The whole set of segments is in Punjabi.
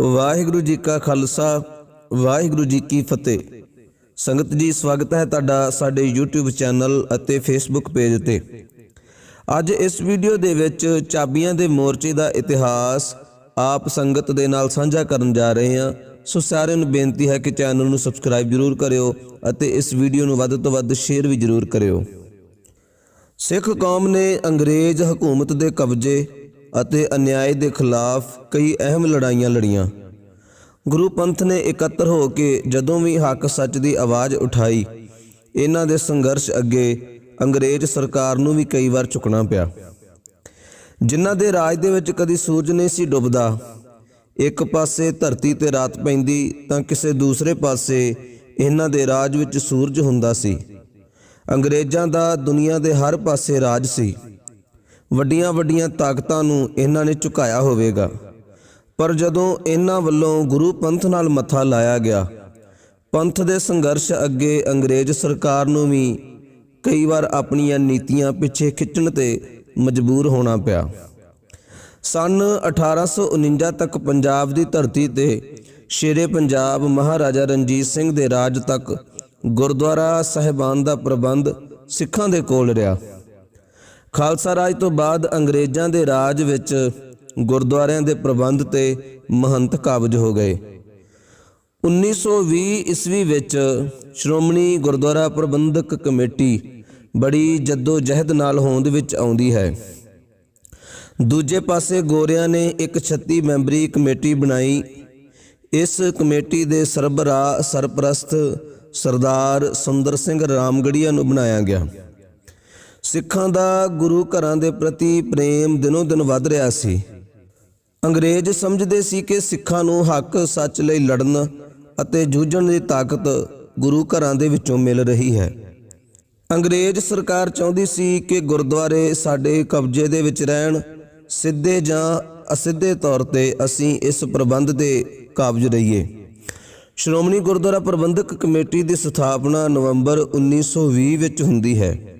ਵਾਹਿਗੁਰੂ ਜੀ ਕਾ ਖਾਲਸਾ, ਵਾਹਿਗੁਰੂ ਜੀ ਕੀ ਫਤਿਹ। ਸੰਗਤ ਜੀ, ਸਵਾਗਤ ਹੈ ਤੁਹਾਡਾ ਸਾਡੇ YouTube ਚੈਨਲ ਅਤੇ Facebook ਪੇਜ ਤੇ। ਅੱਜ ਇਸ ਵੀਡੀਓ ਦੇ ਵਿੱਚ ਚਾਬੀਆਂ ਦੇ ਮੋਰਚੇ ਦਾ ਇਤਿਹਾਸ ਆਪ ਸੰਗਤ ਦੇ ਨਾਲ ਸਾਂਝਾ ਕਰਨ ਜਾ ਰਹੇ ਹਾਂ। ਸੋ ਸਾਰਿਆਂ ਨੂੰ ਬੇਨਤੀ ਹੈ ਕਿ ਚੈਨਲ ਨੂੰ ਸਬਸਕ੍ਰਾਈਬ ਜਰੂਰ ਕਰਿਓ ਅਤੇ ਇਸ ਵੀਡੀਓ ਨੂੰ ਵੱਧ ਤੋਂ ਵੱਧ ਸ਼ੇਅਰ ਵੀ ਜਰੂਰ ਕਰਿਓ। ਸਿੱਖ ਕੌਮ ਨੇ ਅੰਗਰੇਜ਼ ਹਕੂਮਤ ਦੇ ਕਬਜ਼ੇ ਅਤੇ ਅਨਿਆਏ ਦੇ ਖਿਲਾਫ ਕਈ ਅਹਿਮ ਲੜਾਈਆਂ ਲੜੀਆਂ। ਗੁਰੂ ਪੰਥ ਨੇ ਇਕੱਤਰ ਹੋ ਕੇ ਜਦੋਂ ਵੀ ਹੱਕ ਸੱਚ ਦੀ ਆਵਾਜ਼ ਉਠਾਈ, ਇਹਨਾਂ ਦੇ ਸੰਘਰਸ਼ ਅੱਗੇ ਅੰਗਰੇਜ਼ ਸਰਕਾਰ ਨੂੰ ਵੀ ਕਈ ਵਾਰ ਝੁਕਣਾ ਪਿਆ। ਜਿਨ੍ਹਾਂ ਦੇ ਰਾਜ ਦੇ ਵਿੱਚ ਕਦੀ ਸੂਰਜ ਨਹੀਂ ਸੀ ਡੁੱਬਦਾ, ਇੱਕ ਪਾਸੇ ਧਰਤੀ ਤੇ ਰਾਤ ਪੈਂਦੀ ਤਾਂ ਕਿਸੇ ਦੂਸਰੇ ਪਾਸੇ ਇਹਨਾਂ ਦੇ ਰਾਜ ਵਿੱਚ ਸੂਰਜ ਹੁੰਦਾ ਸੀ। ਅੰਗਰੇਜ਼ਾਂ ਦਾ ਦੁਨੀਆ ਦੇ ਹਰ ਪਾਸੇ ਰਾਜ ਸੀ। ਵੱਡੀਆਂ ਵੱਡੀਆਂ ਤਾਕਤਾਂ ਨੂੰ ਇਹਨਾਂ ਨੇ ਝੁਕਾਇਆ ਹੋਵੇਗਾ। ਪਰ ਜਦੋਂ ਇਹਨਾਂ ਵੱਲੋਂ ਗੁਰੂ ਪੰਥ ਨਾਲ ਮੱਥਾ ਲਾਇਆ ਗਿਆ, ਪੰਥ ਦੇ ਸੰਘਰਸ਼ ਅੱਗੇ ਅੰਗਰੇਜ਼ ਸਰਕਾਰ ਨੂੰ ਵੀ ਕਈ ਵਾਰ ਆਪਣੀਆਂ ਨੀਤੀਆਂ ਪਿੱਛੇ ਖਿੱਚਣ ਤੇ ਮਜਬੂਰ ਹੋਣਾ ਪਿਆ। ਸਨ 1849 ਤੱਕ ਪੰਜਾਬ ਦੀ ਧਰਤੀ ਤੇ ਸ਼ੇਰੇ ਪੰਜਾਬ ਮਹਾਰਾਜਾ ਰਣਜੀਤ ਸਿੰਘ ਦੇ ਰਾਜ ਤੱਕ ਗੁਰਦੁਆਰਾ ਸਾਹਿਬਾਨ ਦਾ ਪ੍ਰਬੰਧ ਸਿੱਖਾਂ ਦੇ ਕੋਲ ਰਿਹਾ। ਖਾਲਸਾ ਰਾਜ ਤੋਂ ਬਾਅਦ ਅੰਗਰੇਜ਼ਾਂ ਦੇ ਰਾਜ ਵਿੱਚ ਗੁਰਦੁਆਰਿਆਂ ਦੇ ਪ੍ਰਬੰਧ ਤੇ ਮਹੰਤ ਕਾਬਜ ਹੋ ਗਏ। 1920 ਈਸਵੀ ਵਿੱਚ ਸ਼੍ਰੋਮਣੀ ਗੁਰਦੁਆਰਾ ਪ੍ਰਬੰਧਕ ਕਮੇਟੀ ਬੜੀ ਜੱਦੋ ਜਹਿਦ ਨਾਲ ਹੋਂਦ ਵਿੱਚ ਆਉਂਦੀ ਹੈ। ਦੂਜੇ ਪਾਸੇ ਗੋਰਿਆਂ ਨੇ ਇੱਕ 36 ਮੈਂਬਰੀ ਕਮੇਟੀ ਬਣਾਈ। ਇਸ ਕਮੇਟੀ ਦੇ ਸਰਬਰਾਹ ਸਰਪ੍ਰਸਤ ਸਰਦਾਰ ਸੁੰਦਰ ਸਿੰਘ ਰਾਮਗੜੀਆ ਨੂੰ ਬਣਾਇਆ ਗਿਆ। ਸਿੱਖਾਂ ਦਾ ਗੁਰੂ ਘਰਾਂ ਦੇ ਪ੍ਰਤੀ ਪ੍ਰੇਮ ਦਿਨੋ ਦਿਨ ਵੱਧ ਰਿਹਾ ਸੀ। ਅੰਗਰੇਜ਼ ਸਮਝਦੇ ਸੀ ਕਿ ਸਿੱਖਾਂ ਨੂੰ ਹੱਕ ਸੱਚ ਲਈ ਲੜਨ ਅਤੇ ਜੂਝਣ ਦੀ ਤਾਕਤ ਗੁਰੂ ਘਰਾਂ ਦੇ ਵਿੱਚੋਂ ਮਿਲ ਰਹੀ ਹੈ। ਅੰਗਰੇਜ਼ ਸਰਕਾਰ ਚਾਹੁੰਦੀ ਸੀ ਕਿ ਗੁਰਦੁਆਰੇ ਸਾਡੇ ਕਬਜ਼ੇ ਦੇ ਵਿੱਚ ਰਹਿਣ, ਸਿੱਧੇ ਜਾਂ ਅਸਿੱਧੇ ਤੌਰ ਤੇ ਅਸੀਂ ਇਸ ਪ੍ਰਬੰਧ ਦੇ ਕਾਬਜ ਰਹੀਏ। ਸ਼੍ਰੋਮਣੀ ਗੁਰਦੁਆਰਾ ਪ੍ਰਬੰਧਕ ਕਮੇਟੀ ਦੀ ਸਥਾਪਨਾ ਨਵੰਬਰ 1920 ਵਿੱਚ ਹੁੰਦੀ ਹੈ।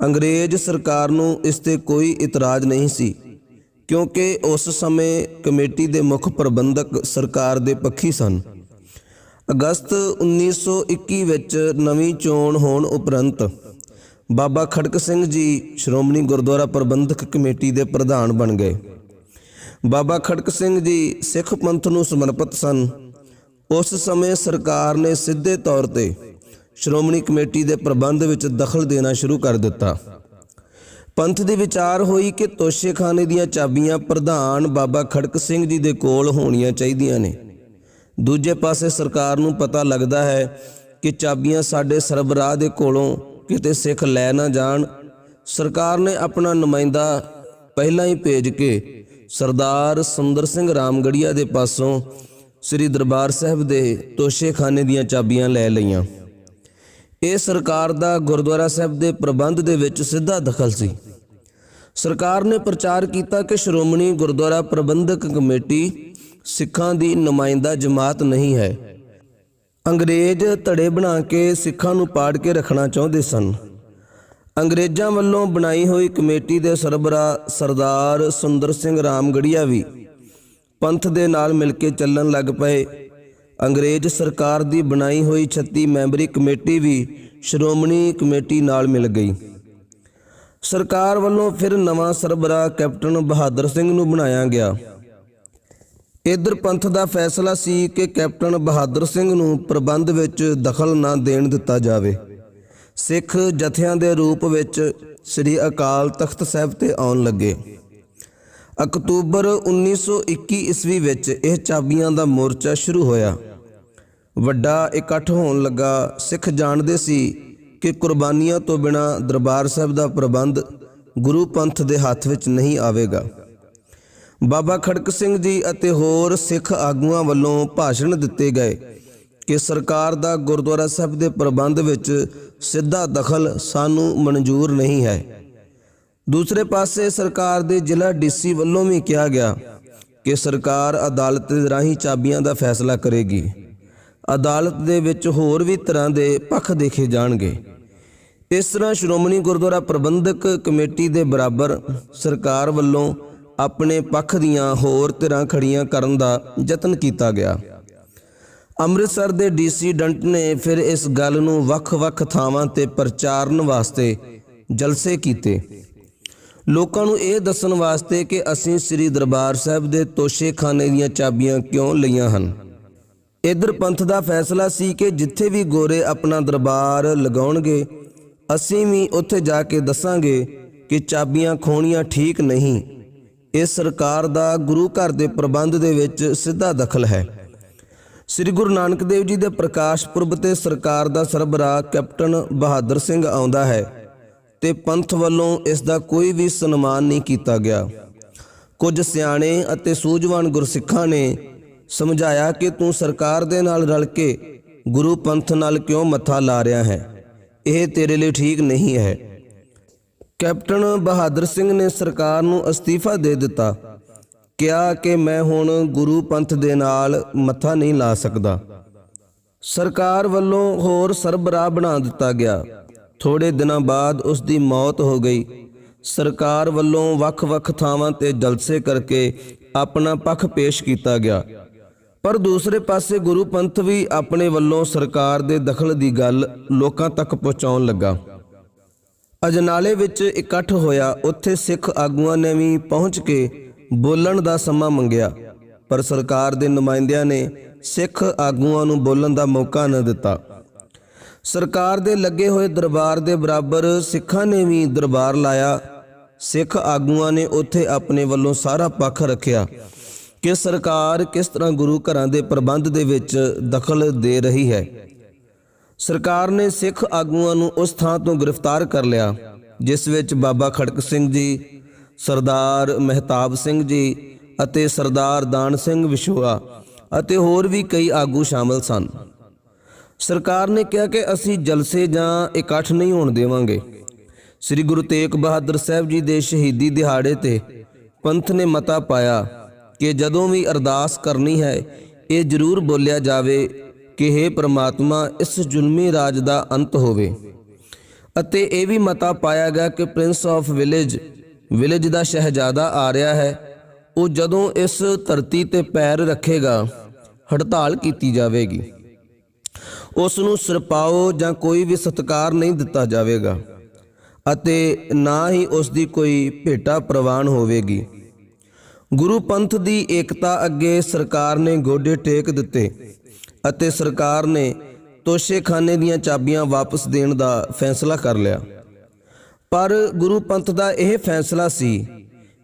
ਅੰਗਰੇਜ਼ ਸਰਕਾਰ ਨੂੰ ਇਸ ਤੇ ਕੋਈ ਇਤਰਾਜ਼ ਨਹੀਂ ਸੀ, ਕਿਉਂਕਿ ਉਸ ਸਮੇਂ ਕਮੇਟੀ ਦੇ ਮੁੱਖ ਪ੍ਰਬੰਧਕ ਸਰਕਾਰ ਦੇ ਪੱਖੀ ਸਨ। ਅਗਸਤ 1921 ਵਿੱਚ ਨਵੀਂ ਚੋਣ ਹੋਣ ਉਪਰੰਤ ਬਾਬਾ ਖੜਕ ਸਿੰਘ ਜੀ ਸ਼੍ਰੋਮਣੀ ਗੁਰਦੁਆਰਾ ਪ੍ਰਬੰਧਕ ਕਮੇਟੀ ਦੇ ਪ੍ਰਧਾਨ ਬਣ ਗਏ। ਬਾਬਾ ਖੜਕ ਸਿੰਘ ਜੀ ਸਿੱਖ ਪੰਥ ਨੂੰ ਸਮਰਪਿਤ ਸਨ। ਉਸ ਸਮੇਂ ਸਰਕਾਰ ਨੇ ਸਿੱਧੇ ਤੌਰ ਤੇ ਸ਼੍ਰੋਮਣੀ ਕਮੇਟੀ ਦੇ ਪ੍ਰਬੰਧ ਵਿੱਚ ਦਖਲ ਦੇਣਾ ਸ਼ੁਰੂ ਕਰ ਦਿੱਤਾ। ਪੰਥ ਦੀ ਵਿਚਾਰ ਹੋਈ ਕਿ ਤੋਸ਼ੇਖਾਨੇ ਦੀਆਂ ਚਾਬੀਆਂ ਪ੍ਰਧਾਨ ਬਾਬਾ ਖੜਕ ਸਿੰਘ ਜੀ ਦੇ ਕੋਲ ਹੋਣੀਆਂ ਚਾਹੀਦੀਆਂ ਨੇ। ਦੂਜੇ ਪਾਸੇ ਸਰਕਾਰ ਨੂੰ ਪਤਾ ਲੱਗਦਾ ਹੈ ਕਿ ਚਾਬੀਆਂ ਸਾਡੇ ਸਰਬਰਾਹ ਦੇ ਕੋਲੋਂ ਕਿਤੇ ਸਿੱਖ ਲੈ ਨਾ ਜਾਣ। ਸਰਕਾਰ ਨੇ ਆਪਣਾ ਨੁਮਾਇੰਦਾ ਪਹਿਲਾਂ ਹੀ ਭੇਜ ਕੇ ਸਰਦਾਰ ਸੁੰਦਰ ਸਿੰਘ ਰਾਮਗੜੀਆ ਦੇ ਪਾਸੋਂ ਸ੍ਰੀ ਦਰਬਾਰ ਸਾਹਿਬ ਦੇ ਤੋਸ਼ੇਖਾਨੇ ਦੀਆਂ ਚਾਬੀਆਂ ਲੈ ਲਈਆਂ। ਇਹ ਸਰਕਾਰ ਦਾ ਗੁਰਦੁਆਰਾ ਸਾਹਿਬ ਦੇ ਪ੍ਰਬੰਧ ਦੇ ਵਿੱਚ ਸਿੱਧਾ ਦਖਲ ਸੀ। ਸਰਕਾਰ ਨੇ ਪ੍ਰਚਾਰ ਕੀਤਾ ਕਿ ਸ਼੍ਰੋਮਣੀ ਗੁਰਦੁਆਰਾ ਪ੍ਰਬੰਧਕ ਕਮੇਟੀ ਸਿੱਖਾਂ ਦੀ ਨੁਮਾਇੰਦਾ ਜਮਾਤ ਨਹੀਂ ਹੈ। ਅੰਗਰੇਜ਼ ਧੜੇ ਬਣਾ ਕੇ ਸਿੱਖਾਂ ਨੂੰ ਪਾੜ ਕੇ ਰੱਖਣਾ ਚਾਹੁੰਦੇ ਸਨ। ਅੰਗਰੇਜ਼ਾਂ ਵੱਲੋਂ ਬਣਾਈ ਹੋਈ ਕਮੇਟੀ ਦੇ ਸਰਬਰਾ ਸਰਦਾਰ ਸੁੰਦਰ ਸਿੰਘ ਰਾਮਗੜੀਆ ਵੀ ਪੰਥ ਦੇ ਨਾਲ ਮਿਲ ਕੇ ਚੱਲਣ ਲੱਗ ਪਏ। ਅੰਗਰੇਜ਼ ਸਰਕਾਰ ਦੀ ਬਣਾਈ ਹੋਈ 36 ਮੈਂਬਰੀ ਕਮੇਟੀ ਵੀ ਸ਼੍ਰੋਮਣੀ ਕਮੇਟੀ ਨਾਲ ਮਿਲ ਗਈ। ਸਰਕਾਰ ਵੱਲੋਂ ਫਿਰ ਨਵਾਂ ਸਰਬਰਾ ਕੈਪਟਨ ਬਹਾਦਰ ਸਿੰਘ ਨੂੰ ਬਣਾਇਆ ਗਿਆ। ਇਧਰ ਪੰਥ ਦਾ ਫੈਸਲਾ ਸੀ ਕਿ ਕੈਪਟਨ ਬਹਾਦਰ ਸਿੰਘ ਨੂੰ ਪ੍ਰਬੰਧ ਵਿੱਚ ਦਖਲ ਨਾ ਦੇਣ ਦਿੱਤਾ ਜਾਵੇ। ਸਿੱਖ ਜਥਿਆਂ ਦੇ ਰੂਪ ਵਿੱਚ ਸ੍ਰੀ ਅਕਾਲ ਤਖਤ ਸਾਹਿਬ ਤੇ ਆਉਣ ਲੱਗੇ। ਅਕਤੂਬਰ 1921 ਈਸਵੀ ਵਿੱਚ ਇਹ ਚਾਬੀਆਂ ਦਾ ਮੋਰਚਾ ਸ਼ੁਰੂ ਹੋਇਆ। ਵੱਡਾ ਇਕੱਠ ਹੋਣ ਲੱਗਾ। ਸਿੱਖ ਜਾਣਦੇ ਸੀ ਕਿ ਕੁਰਬਾਨੀਆਂ ਤੋਂ ਬਿਨਾ ਦਰਬਾਰ ਸਾਹਿਬ ਦਾ ਪ੍ਰਬੰਧ ਗੁਰੂ ਪੰਥ ਦੇ ਹੱਥ ਵਿੱਚ ਨਹੀਂ ਆਵੇਗਾ। ਬਾਬਾ ਖੜਕ ਸਿੰਘ ਜੀ ਅਤੇ ਹੋਰ ਸਿੱਖ ਆਗੂਆਂ ਵੱਲੋਂ ਭਾਸ਼ਣ ਦਿੱਤੇ ਗਏ ਕਿ ਸਰਕਾਰ ਦਾ ਗੁਰਦੁਆਰਾ ਸਾਹਿਬ ਦੇ ਪ੍ਰਬੰਧ ਵਿੱਚ ਸਿੱਧਾ ਦਖਲ ਸਾਨੂੰ ਮਨਜ਼ੂਰ ਨਹੀਂ ਹੈ। ਦੂਸਰੇ ਪਾਸੇ ਸਰਕਾਰ ਦੇ ਜ਼ਿਲ੍ਹਾ ਡੀਸੀ ਵੱਲੋਂ ਵੀ ਕਿਹਾ ਗਿਆ ਕਿ ਸਰਕਾਰ ਅਦਾਲਤ ਦੇ ਰਾਹੀਂ ਚਾਬੀਆਂ ਦਾ ਫੈਸਲਾ ਕਰੇਗੀ। ਅਦਾਲਤ ਦੇ ਵਿੱਚ ਹੋਰ ਵੀ ਤਰ੍ਹਾਂ ਦੇ ਪੱਖ ਦੇਖੇ ਜਾਣਗੇ। ਇਸ ਤਰ੍ਹਾਂ ਸ਼੍ਰੋਮਣੀ ਗੁਰਦੁਆਰਾ ਪ੍ਰਬੰਧਕ ਕਮੇਟੀ ਦੇ ਬਰਾਬਰ ਸਰਕਾਰ ਵੱਲੋਂ ਆਪਣੇ ਪੱਖ ਦੀਆਂ ਹੋਰ ਧਿਰਾਂ ਖੜੀਆਂ ਕਰਨ ਦਾ ਯਤਨ ਕੀਤਾ ਗਿਆ। ਅੰਮ੍ਰਿਤਸਰ ਦੇ ਡੀਸੀ ਡੰਟ ਨੇ ਫਿਰ ਇਸ ਗੱਲ ਨੂੰ ਵੱਖ-ਵੱਖ ਥਾਵਾਂ ਤੇ ਪ੍ਰਚਾਰਨ ਵਾਸਤੇ ਜਲਸੇ ਕੀਤੇ। ਲੋਕਾਂ ਨੂੰ ਇਹ ਦੱਸਣ ਵਾਸਤੇ ਕਿ ਅਸੀਂ ਸ੍ਰੀ ਦਰਬਾਰ ਸਾਹਿਬ ਦੇ ਤੋਸ਼ੇਖਾਨੇ ਦੀਆਂ ਚਾਬੀਆਂ ਕਿਉਂ ਲਈਆਂ ਹਨ? ਇਧਰ ਪੰਥ ਦਾ ਫੈਸਲਾ ਸੀ ਕਿ ਜਿੱਥੇ ਵੀ ਗੋਰੇ ਆਪਣਾ ਦਰਬਾਰ ਲਗਾਉਣਗੇ, ਅਸੀਂ ਵੀ ਉੱਥੇ ਜਾ ਕੇ ਦੱਸਾਂਗੇ ਕਿ ਚਾਬੀਆਂ ਖੋਣੀਆਂ ਠੀਕ ਨਹੀਂ। ਇਹ ਸਰਕਾਰ ਦਾ ਗੁਰੂ ਘਰ ਦੇ ਪ੍ਰਬੰਧ ਦੇ ਵਿੱਚ ਸਿੱਧਾ ਦਖਲ ਹੈ। ਸ੍ਰੀ ਗੁਰੂ ਨਾਨਕ ਦੇਵ ਜੀ ਦੇ ਪ੍ਰਕਾਸ਼ ਪੁਰਬ ਤੇ ਸਰਕਾਰ ਦਾ ਸਰਬਰਾਹ ਕੈਪਟਨ ਬਹਾਦਰ ਸਿੰਘ ਆਉਂਦਾ ਹੈ। ਤੇ ਪੰਥ ਵੱਲੋਂ ਇਸ ਦਾ ਕੋਈ ਵੀ ਸਨਮਾਨ ਨਹੀਂ ਕੀਤਾ ਗਿਆ। ਕੁਝ ਸਿਆਣੇ ਅਤੇ ਸੂਝਵਾਨ ਗੁਰਸਿੱਖਾਂ ਨੇ ਸਮਝਾਇਆ ਕਿ ਤੂੰ ਸਰਕਾਰ ਦੇ ਨਾਲ ਰਲ ਕੇ ਗੁਰੂ ਪੰਥ ਨਾਲ ਕਿਉਂ ਮੱਥਾ ਲਾ ਰਿਹਾ ਹੈ? ਇਹ ਤੇਰੇ ਲਈ ਠੀਕ ਨਹੀਂ ਹੈ। ਕੈਪਟਨ ਬਹਾਦਰ ਸਿੰਘ ਨੇ ਸਰਕਾਰ ਨੂੰ ਅਸਤੀਫਾ ਦੇ ਦਿੱਤਾ। ਕਿਹਾ ਕਿ ਮੈਂ ਹੁਣ ਗੁਰੂ ਪੰਥ ਦੇ ਨਾਲ ਮੱਥਾ ਨਹੀਂ ਲਾ ਸਕਦਾ। ਸਰਕਾਰ ਵੱਲੋਂ ਹੋਰ ਸਰਬਰਾਹ ਬਣਾ ਦਿੱਤਾ ਗਿਆ। ਥੋੜੇ ਦਿਨਾਂ ਬਾਅਦ ਉਸ ਦੀ ਮੌਤ ਹੋ ਗਈ। ਸਰਕਾਰ ਵੱਲੋਂ ਵੱਖ-ਵੱਖ ਥਾਵਾਂ ਤੇ ਜਲਸੇ ਕਰਕੇ ਆਪਣਾ ਪੱਖ ਪੇਸ਼ ਕੀਤਾ ਗਿਆ। ਪਰ ਦੂਸਰੇ ਪਾਸੇ ਗੁਰੂ ਪੰਥ ਵੀ ਆਪਣੇ ਵੱਲੋਂ ਸਰਕਾਰ ਦੇ ਦਖਲ ਦੀ ਗੱਲ ਲੋਕਾਂ ਤੱਕ ਪਹੁੰਚਾਉਣ ਲੱਗਾ। ਅਜਨਾਲੇ ਵਿੱਚ ਇਕੱਠ ਹੋਇਆ ਉੱਥੇ ਸਿੱਖ ਆਗੂਆਂ ਨੇ ਵੀ ਪਹੁੰਚ ਕੇ ਬੋਲਣ ਦਾ ਸਮਾਂ ਮੰਗਿਆ। ਪਰ ਸਰਕਾਰ ਦੇ ਨੁਮਾਇੰਦਿਆਂ ਨੇ ਸਿੱਖ ਆਗੂਆਂ ਨੂੰ ਬੋਲਣ ਦਾ ਮੌਕਾ ਨਾ ਦਿੱਤਾ। ਸਰਕਾਰ ਦੇ ਲੱਗੇ ਹੋਏ ਦਰਬਾਰ ਦੇ ਬਰਾਬਰ ਸਿੱਖਾਂ ਨੇ ਵੀ ਦਰਬਾਰ ਲਾਇਆ। ਸਿੱਖ ਆਗੂਆਂ ਨੇ ਉੱਥੇ ਆਪਣੇ ਵੱਲੋਂ ਸਾਰਾ ਪੱਖ ਰੱਖਿਆ ਕਿ ਸਰਕਾਰ ਕਿਸ ਤਰ੍ਹਾਂ ਗੁਰੂ ਘਰਾਂ ਦੇ ਪ੍ਰਬੰਧ ਦੇ ਵਿੱਚ ਦਖਲ ਦੇ ਰਹੀ ਹੈ। ਸਰਕਾਰ ਨੇ ਸਿੱਖ ਆਗੂਆਂ ਨੂੰ ਉਸ ਥਾਂ ਤੋਂ ਗ੍ਰਿਫਤਾਰ ਕਰ ਲਿਆ, ਜਿਸ ਵਿੱਚ ਬਾਬਾ ਖੜਕ ਸਿੰਘ ਜੀ, ਸਰਦਾਰ ਮਹਿਤਾਬ ਸਿੰਘ ਜੀ ਅਤੇ ਸਰਦਾਰ ਦਾਨ ਸਿੰਘ ਵਿਸ਼ੋਆ ਅਤੇ ਹੋਰ ਵੀ ਕਈ ਆਗੂ ਸ਼ਾਮਲ ਸਨ। ਸਰਕਾਰ ਨੇ ਕਿਹਾ ਕਿ ਅਸੀਂ ਜਲਸੇ ਜਾਂ ਇਕੱਠ ਨਹੀਂ ਹੋਣ ਦੇਵਾਂਗੇ। ਸ੍ਰੀ ਗੁਰੂ ਤੇਗ ਬਹਾਦਰ ਸਾਹਿਬ ਜੀ ਦੇ ਸ਼ਹੀਦੀ ਦਿਹਾੜੇ ਤੇ ਪੰਥ ਨੇ ਮਤਾ ਪਾਇਆ ਕਿ ਜਦੋਂ ਵੀ ਅਰਦਾਸ ਕਰਨੀ ਹੈ, ਇਹ ਜ਼ਰੂਰ ਬੋਲਿਆ ਜਾਵੇ ਕਿ हे ਪ੍ਰਮਾਤਮਾ, ਇਸ ਜ਼ੁਲਮੀ ਰਾਜ ਦਾ ਅੰਤ ਹੋਵੇ। ਅਤੇ ਇਹ ਵੀ ਮਤਾ ਪਾਇਆ ਗਿਆ ਕਿ ਪ੍ਰਿੰਸ ਆਫ ਵਿਲੇਜ ਵਿਲੇਜ ਦਾ ਸ਼ਹਿਜ਼ਾਦਾ ਆ ਰਿਹਾ ਹੈ, ਉਹ ਜਦੋਂ ਇਸ ਧਰਤੀ ਤੇ ਪੈਰ ਰੱਖੇਗਾ, ਹੜਤਾਲ ਕੀਤੀ ਜਾਵੇਗੀ। ਉਸ ਨੂੰ ਸਰਪਾਓ ਜਾਂ ਕੋਈ ਵੀ ਸਤਕਾਰ ਨਹੀਂ ਦਿੱਤਾ ਜਾਵੇਗਾ ਅਤੇ ਨਾ ਹੀ ਉਸ ਦੀ ਕੋਈ ਭੇਟਾ ਪ੍ਰਵਾਨ ਹੋਵੇਗੀ। ਗੁਰੂ ਪੰਥ ਦੀ ਏਕਤਾ ਅੱਗੇ ਸਰਕਾਰ ਨੇ ਗੋਡੇ ਟੇਕ ਦਿੱਤੇ ਅਤੇ ਸਰਕਾਰ ਨੇ ਤੋਸ਼ੇਖਾਨੇ ਦੀਆਂ ਚਾਬੀਆਂ ਵਾਪਸ ਦੇਣ ਦਾ ਫੈਸਲਾ ਕਰ ਲਿਆ। ਪਰ ਗੁਰੂ ਪੰਥ ਦਾ ਇਹ ਫੈਸਲਾ ਸੀ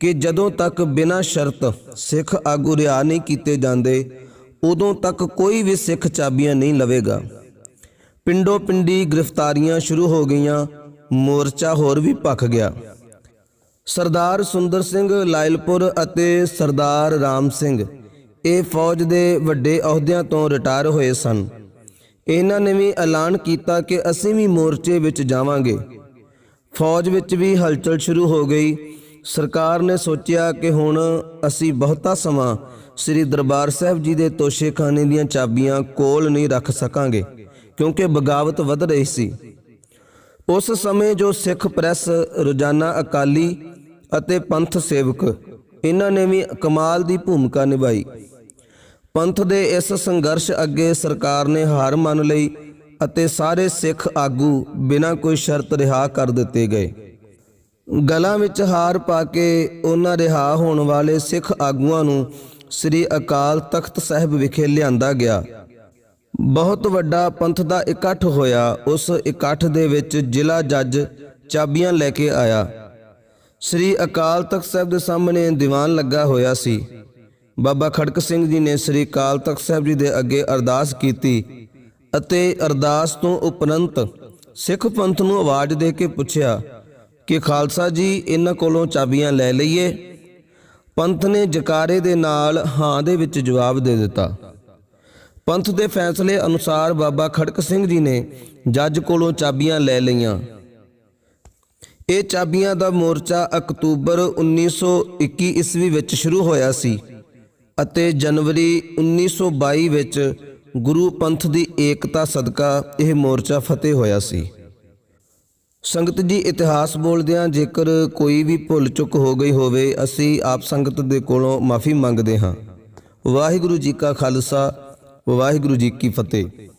ਕਿ ਜਦੋਂ ਤੱਕ ਬਿਨਾਂ ਸ਼ਰਤ ਸਿੱਖ ਆਗੂ ਰਿਆ ਨਹੀਂ ਕੀਤੇ ਜਾਂਦੇ ਉਦੋਂ ਤੱਕ ਕੋਈ ਵੀ ਸਿੱਖ ਚਾਬੀਆਂ ਨਹੀਂ ਲਵੇਗਾ। ਪਿੰਡੋ ਪਿੰਡੀ ਗ੍ਰਿਫਤਾਰੀਆਂ ਸ਼ੁਰੂ ਹੋ ਗਈਆਂ, ਮੋਰਚਾ ਹੋਰ ਵੀ ਭਖ ਗਿਆ। ਸਰਦਾਰ ਸੁੰਦਰ ਸਿੰਘ ਲਾਇਲਪੁਰ ਅਤੇ ਸਰਦਾਰ ਰਾਮ ਸਿੰਘ ਇਹ ਫੌਜ ਦੇ ਵੱਡੇ ਅਹੁਦਿਆਂ ਤੋਂ ਰਿਟਾਇਰ ਹੋਏ ਸਨ। ਇਹਨਾਂ ਨੇ ਵੀ ਐਲਾਨ ਕੀਤਾ ਕਿ ਅਸੀਂ ਵੀ ਮੋਰਚੇ ਵਿੱਚ ਜਾਵਾਂਗੇ। ਫੌਜ ਵਿੱਚ ਵੀ ਹਲਚਲ ਸ਼ੁਰੂ ਹੋ ਗਈ। ਸਰਕਾਰ ਨੇ ਸੋਚਿਆ ਕਿ ਹੁਣ ਅਸੀਂ ਬਹੁਤਾ ਸਮਾਂ ਸ੍ਰੀ ਦਰਬਾਰ ਸਾਹਿਬ ਜੀ ਦੇ ਤੋਸ਼ੇਖਾਨੇ ਦੀਆਂ ਚਾਬੀਆਂ ਕੋਲ ਨਹੀਂ ਰੱਖ ਸਕਾਂਗੇ, ਕਿਉਂਕਿ ਬਗਾਵਤ ਵੱਧ ਰਹੀ ਸੀ। ਉਸ ਸਮੇਂ ਜੋ ਸਿੱਖ ਪ੍ਰੈਸ, ਰੋਜ਼ਾਨਾ ਅਕਾਲੀ ਅਤੇ ਪੰਥ ਸੇਵਕ, ਇਹਨਾਂ ਨੇ ਵੀ ਕਮਾਲ ਦੀ ਭੂਮਿਕਾ ਨਿਭਾਈ। ਪੰਥ ਦੇ ਇਸ ਸੰਘਰਸ਼ ਅੱਗੇ ਸਰਕਾਰ ਨੇ ਹਾਰ ਮੰਨ ਲਈ ਅਤੇ ਸਾਰੇ ਸਿੱਖ ਆਗੂ ਬਿਨਾਂ ਕੋਈ ਸ਼ਰਤ ਰਿਹਾ ਕਰ ਦਿੱਤੇ ਗਏ। ਗਲਾਂ ਵਿੱਚ ਹਾਰ ਪਾ ਕੇ ਉਹਨਾਂ ਰਿਹਾ ਹੋਣ ਵਾਲੇ ਸਿੱਖ ਆਗੂਆਂ ਨੂੰ ਸ੍ਰੀ ਅਕਾਲ ਤਖਤ ਸਾਹਿਬ ਵਿਖੇ ਲਿਆਂਦਾ ਗਿਆ। ਬਹੁਤ ਵੱਡਾ ਪੰਥ ਦਾ ਇਕੱਠ ਹੋਇਆ, ਉਸ ਇਕੱਠ ਦੇ ਵਿੱਚ ਜ਼ਿਲ੍ਹਾ ਜੱਜ ਚਾਬੀਆਂ ਲੈ ਕੇ ਆਇਆ। ਸ੍ਰੀ ਅਕਾਲ ਤਖਤ ਸਾਹਿਬ ਦੇ ਸਾਹਮਣੇ ਦੀਵਾਨ ਲੱਗਾ ਹੋਇਆ ਸੀ। ਬਾਬਾ ਖੜਕ ਸਿੰਘ ਜੀ ਨੇ ਸ੍ਰੀ ਅਕਾਲ ਤਖਤ ਸਾਹਿਬ ਜੀ ਦੇ ਅੱਗੇ ਅਰਦਾਸ ਕੀਤੀ ਅਤੇ ਅਰਦਾਸ ਤੋਂ ਉਪਰੰਤ ਸਿੱਖ ਪੰਥ ਨੂੰ ਆਵਾਜ਼ ਦੇ ਕੇ ਪੁੱਛਿਆ ਕਿ, ਖਾਲਸਾ ਜੀ, ਇਹਨਾਂ ਕੋਲੋਂ ਚਾਬੀਆਂ ਲੈ ਲਈਏ? ਪੰਥ ਨੇ ਜਕਾਰੇ ਦੇ ਨਾਲ ਹਾਂ ਦੇ ਵਿੱਚ ਜਵਾਬ ਦੇ ਦਿੱਤਾ। ਪੰਥ ਦੇ ਫੈਸਲੇ ਅਨੁਸਾਰ ਬਾਬਾ ਖੜਕ ਸਿੰਘ ਜੀ ਨੇ ਜੱਜ ਕੋਲੋਂ ਚਾਬੀਆਂ ਲੈ ਲਈਆਂ। ਇਹ ਚਾਬੀਆਂ ਦਾ ਮੋਰਚਾ ਅਕਤੂਬਰ 1921 ਈਸਵੀ ਵਿੱਚ ਸ਼ੁਰੂ ਹੋਇਆ ਸੀ ਅਤੇ ਜਨਵਰੀ 1922 ਵਿੱਚ ਗੁਰੂ ਪੰਥ ਦੀ ਏਕਤਾ ਸਦਕਾ ਇਹ ਮੋਰਚਾ ਫਤਿਹ ਹੋਇਆ ਸੀ। ਸੰਗਤ ਜੀ ਇਤਿਹਾਸ ਬੋਲਦਿਆਂ ਜੇਕਰ ਕੋਈ ਵੀ ਭੁੱਲ ਚੁੱਕ ਹੋ ਗਈ ਹੋਵੇ, ਅਸੀਂ ਆਪ ਸੰਗਤ ਦੇ ਕੋਲੋਂ ਮਾਫੀ ਮੰਗਦੇ ਹਾਂ। ਵਾਹਿਗੁਰੂ ਜੀ ਕਾ ਖਾਲਸਾ, ਵਾਹਿਗੁਰੂ ਜੀ ਕੀ ਫਤਿਹ।